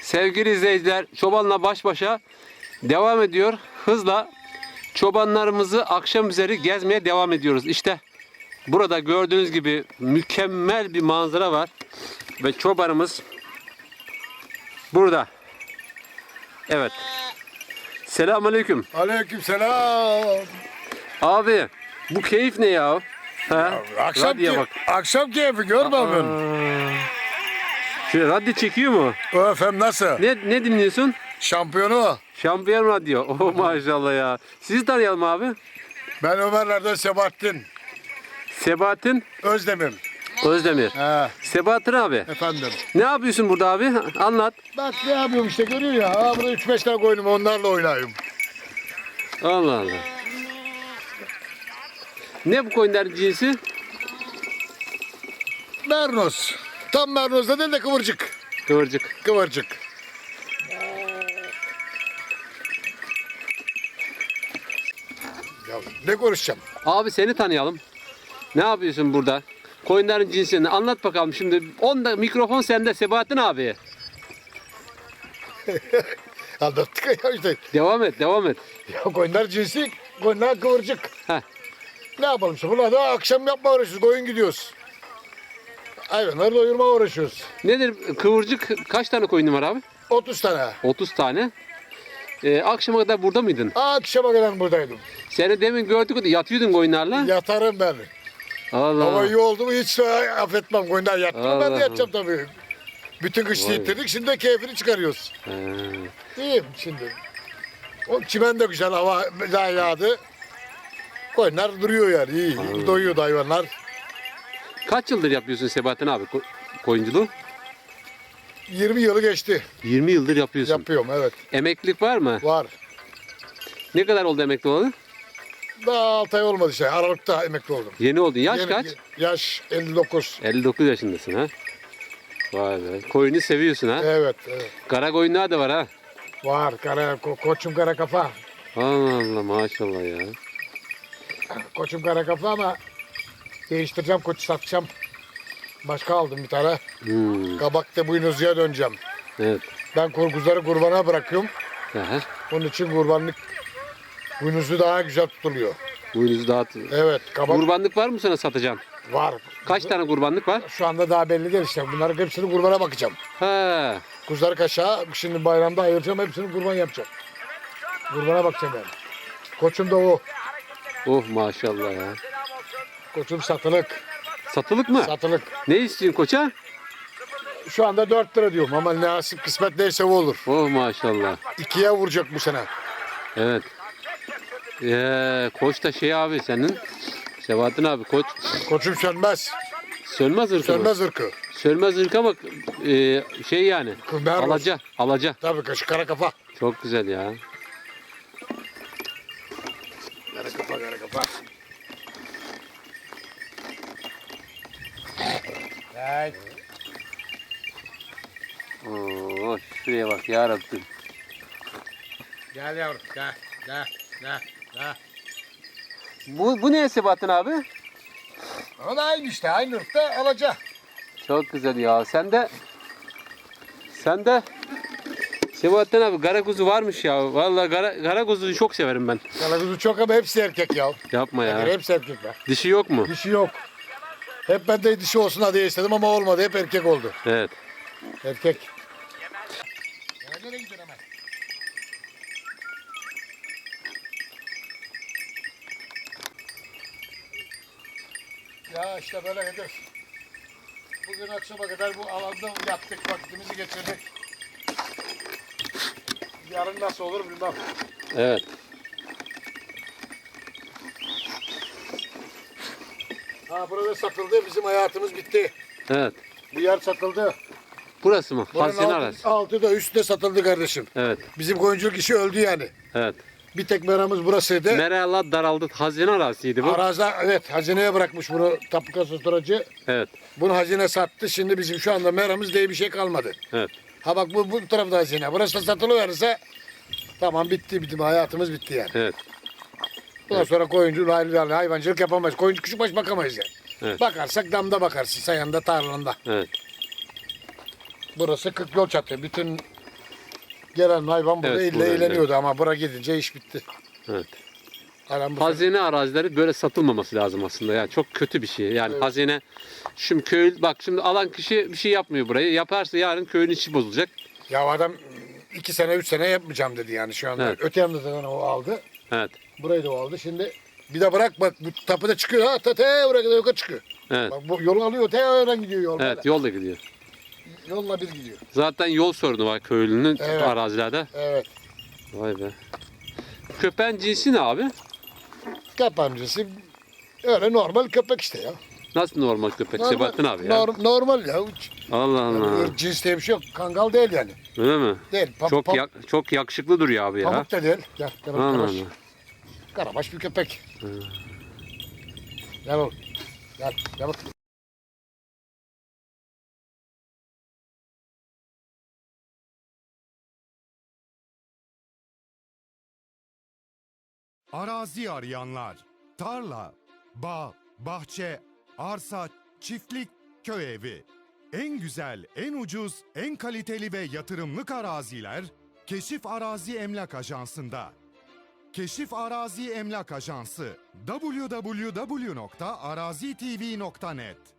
Sevgili izleyiciler, çobanla baş başa devam ediyor. Hızla çobanlarımızı akşam üzeri gezmeye devam ediyoruz. İşte burada gördüğünüz gibi mükemmel bir manzara var. Ve çobanımız burada. Evet. Selamünaleyküm. Aleykümselam. Abi bu keyif ne ya? Ha? Akşam, Radyoya ki, bak. akşam keyfi görmedin. Aa. Şöyle radyo çekiyor mu? O efendim nasıl? Ne ne dinliyorsun? Şampiyonu. Şampiyon radyo. Oh maşallah ya. Sizi tanıyalım abi. Ben Ömerler'den Sebahattin Sebahattin Özdemir. Özdemir. He, Sebahattin abi. efendim. Ne yapıyorsun burada abi? Anlat. Bak ne yapıyorum işte görüyor ya. Ha, burada 3-5 tane koyunum onlarla oynayayım. Allah Allah. Ne bu koyunların cinsi? Mernos. Tam mernos da değil de kıvırcık. Kıvırcık. Kıvırcık. Ya ne konuşacağım? Abi seni tanıyalım. Ne yapıyorsun burada? Koyunların cinsini anlat bakalım. Şimdi 10 da mikrofon sende Sebahattin abi. Anlattık ya işte. Devam et, devam et. Ya koyunlar cinsi, koyunlar kıvırcık. Heh. Ne yapalım işte bunlar da akşam yapma uğraşıyoruz, koyun gidiyoruz. Hayvanları doyurma uğraşıyoruz. Nedir kıvırcık kaç tane koyun var abi? 30 tane. 30 tane. Ee, akşama kadar burada mıydın? Akşama kadar buradaydım. Seni demin gördük yatıyordun koyunlarla. Yatarım ben. Allah. Hava iyi oldu mu hiç affetmem. Koyunlar yattı mı ben de yatacağım tabii. Bütün kış yitirdik şimdi de keyfini çıkarıyoruz. He. İyiyim şimdi. O çimen de güzel hava daha yağdı. Koyunlar duruyor yani iyi. Anladım. Doyuyor da hayvanlar. Kaç yıldır yapıyorsun Sebahattin abi ko- koyunculuğu? 20 yılı geçti. 20 yıldır yapıyorsun. Yapıyorum evet. Emeklilik var mı? Var. Ne kadar oldu emekli olalı? Daha 6 ay olmadı işte. Aralıkta emekli oldum. Yeni oldun. Yaş Yeni- kaç? Yaş 59. 59 yaşındasın ha. Vay be. Koyunu seviyorsun ha. Evet, evet. Kara koyunlar da var ha. Var kara, ko- koçum kara kafa. Allah Allah maşallah ya. Koçum kara kafa ama değiştireceğim koçu satacağım. Başka aldım bir tane. Hmm, Kabakta buynuzluya döneceğim. evet. Ben kurguzları kurbana bırakıyorum. Aha. Onun için kurbanlık buynuzlu daha güzel tutuluyor. Buyurunuzu dağıt. Evet kabak Kurbanlık var mı sana satacağım? var. Kaç tane kurbanlık var? Şu anda daha belli değil işte. Bunların hepsini kurbana bakacağım. Ha. Kuzuları kaşağı şimdi bayramda ayıracağım. Hepsini kurban yapacağım. Kurbana bakacağım yani. Koçum da o. Oh maşallah ya. Koçum satılık. Satılık mı? Satılık. Ne istiyorsun koça? Şu anda 4 lira diyorum ama nasip kısmet neyse o olur. Oh maşallah. İkiye vuracak bu sene. Evet. Ee, koç da şey abi senin. Sebahattin abi koç Koçum sönmez. sönmez ırkı mı? Sönmez ırkı. Sönmez ırk ama e, şey yani. Merlos. Alaca. Alaca. Tabii kaşı kara kafa. Çok güzel ya. Kara kafa kara kafa. Evet. Oo, şuraya bak ya Rabbim. Gel yavrum gel gel gel gel. Bu, bu ne Sebahattin abi? O da aynı işte aynı ırkta alaca. Çok güzel ya. Sen de sen de Sebahattin abi kara kuzu varmış ya. Vallahi kara, kara kuzuyu çok severim ben. Kalakuzu çok ama hepsi erkek ya. Yapma Yani ya. hepsi erkekler. Dişi yok mu? Dişi yok. Hep ben de dişi olsun diye istedim ama olmadı. Hep erkek oldu. Evet. Erkek. Ya nereye gidiyorsun hemen? Ya işte böyle gidiyoruz. Bugün akşama kadar bu alanda yattık, vaktimizi geçirdik. Yarın nasıl olur bilmem. Evet. Ha burada satıldı, bizim hayatımız bitti. Evet. Bu yer satıldı. Burası mı? Buranın Hazine altı, arası. altı da üstü de satıldı kardeşim. Evet. Bizim koyunculuk işi öldü yani. Evet. Bir tek meramız burasıydı. Merala daraldı. Hazine arasıydı bu. Arazi evet hazineye bırakmış bunu tapu kasıtıracı. Evet. Bunu hazine sattı. Şimdi bizim şu anda meramız diye bir şey kalmadı. Evet. Ha bak bu, bu tarafta hazine. Burası da satılıverirse tamam bitti bitti. Hayatımız bitti yani. Evet. Bundan sonra koyuncu, hayvan- hayvancılık yapamayız. Koyuncu küçük baş bakamayız yani. Evet. Bakarsak damda bakarsın. Sayanda tarlanda. Evet. Burası 40 yol çatı. Bütün gelen hayvan burada Evet, ille burada, eğleniyordu ama bura gidince iş bitti. Evet. Aram bu Hazine arazileri böyle satılmaması lazım aslında. Yani çok kötü bir şey. Yani hazine şimdi köy bak şimdi alan kişi bir şey yapmıyor burayı. Yaparsa yarın köyün içi bozulacak. Ya adam iki sene üç sene yapmayacağım dedi yani şu anda. Evet. Öte yanında zaten o aldı. Evet. Burayı da o aldı. Şimdi bir de bırak bak bu tapıda çıkıyor ha. Ta te oraya kadar yukarı çıkıyor. Evet. Bak bu yolu alıyor te oradan gidiyor yol. Evet, böyle. yol da gidiyor. Yolla bir gidiyor. Zaten yol sorunu var köylünün Evet. arazilerde. Evet. Vay be. Köpeğin cinsi ne abi? Kapancısı öyle normal köpek işte ya. Nasıl normal köpek Sebahattin abi ya? norm- normal ya. Allah Allah. cins diye bir şey yok. Kangal değil yani. Öyle mi? Değil. Pa- Çok pa- yak- çok yakışıklı duruyor abi ya. Pamuk da değil. Gel. Gel. Allah. Allah. Karabaş bir köpek. Gel oğlum. Gel. Gel bak. Arazi arayanlar, tarla, bağ, bahçe, arsa, çiftlik, köy evi. En güzel, en ucuz, en kaliteli ve yatırımlık araziler Keşif Arazi Emlak Ajansı'nda. Keşif Arazi Emlak Ajansı. Www.arazitv.net